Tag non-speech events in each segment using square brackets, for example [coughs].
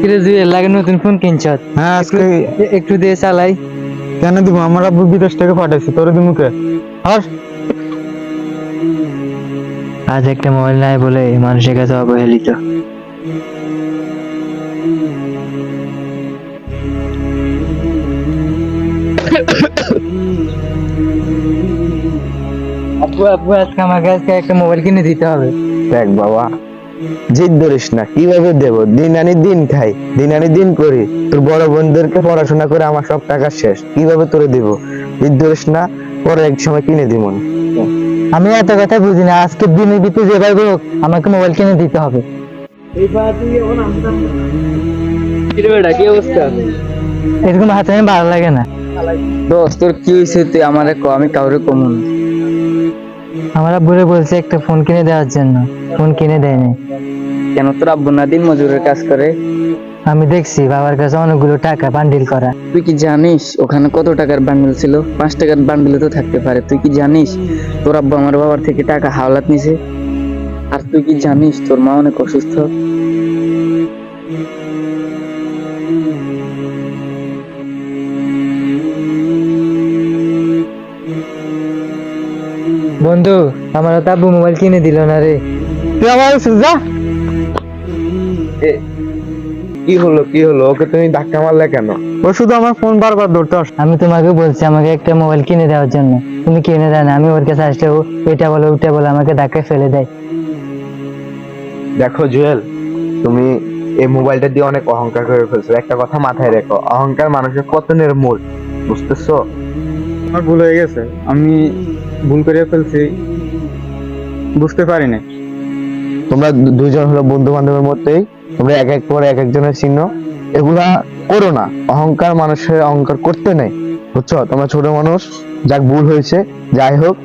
কিরে জুয়েল লাগে নতুন ফোন হ্যাঁ আজকে একটু দিয়ে চালাই। কেন দিব? আমার আব্বু বিদেশ থেকে পাঠাইছি তোর আর আজ একটা মোবাইল নাই বলে মানুষের কাছে অবহেলিত। [coughs] আপু আপু আজকে আমাকে আজকে একটা মোবাইল কিনে দিতে হবে। দেখ বাবা। জিদ ধরিস না কীভাবে দেব? দিন আনি দিন খাই দিন আনি দিন করি। তোর বড় বোনদেরকে পড়াশোনা করে আমার সব টাকা শেষ কীভাবে তোরে দিব? জিদ ধরিস না পরে এক সময় কিনে দিব। আমি এত কথা বুঝি না আজকে দিনের ভিতরে যেভাবে হোক আমাকে মোবাইল কিনে দিতে হবে। কি অবস্থা? এরকম হাতে আমি ভালো লাগে না। দোস্ত তোর কি হয়েছে তুই আমারে ক? আমি কাউরে কমন আমার আব্বুরে বলছে একটা ফোন কিনে দেওয়ার জন্য। ফোন কিনে দেয়নি। কেন তোর আব্বু না দিন মজুরের কাজ করে? আমি দেখছি বাবার কাছে অনেকগুলো টাকা বান্ডিল করা। তুই কি জানিস ওখানে কত টাকার বান্ডিল ছিল? পাঁচ টাকার বান্ডেল তো থাকতে পারে। তুই কি জানিস তোর আব্বু আমার বাবার থেকে টাকা হাওলাত নিছে? আর তুই কি জানিস তোর মা অনেক অসুস্থ? বন্ধু আমার তো আব্বু মোবাইল কিনে দিল না রে। তুই আমার যা। কি হলো কি হলো? ওকে তুমি ধাক্কা মারলে কেন? ও শুধু আমার ফোন বারবার ধরতে আস। আমি তোমাকে বলছি আমাকে একটা মোবাইল কিনে দেওয়ার জন্য। তুমি কিনে দেয় না আমি ওর কাছে আসলে ও এটা বলে ওটা বলে আমাকে ধাক্কায় ফেলে দেয়। দেখো জুয়েল তুমি এই মোবাইলটা দিয়ে অনেক অহংকার করে ফেলছো। একটা কথা মাথায় রেখো অহংকার মানুষের পতনের মূল বুঝতেছো? আমার ভুল হয়ে গেছে। আমি ভুল করে ফেলছি। বুঝতে পারিনি। তোমরা দু- দুইজন হলো বন্ধু বান্ধবের মধ্যেই, তোমরা এক এক করে এক একজনের চিহ্ন। এগুলা করো না। অহংকার মানুষের অহংকার করতে নেই। বুঝছ? তোমরা ছোট মানুষ, যাক ভুল হয়েছে, যাই হোক,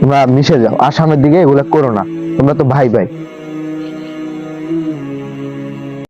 তোমরা মিশে যাও। আসামের দিকে এগুলা করো না। তোমরা তো ভাই ভাই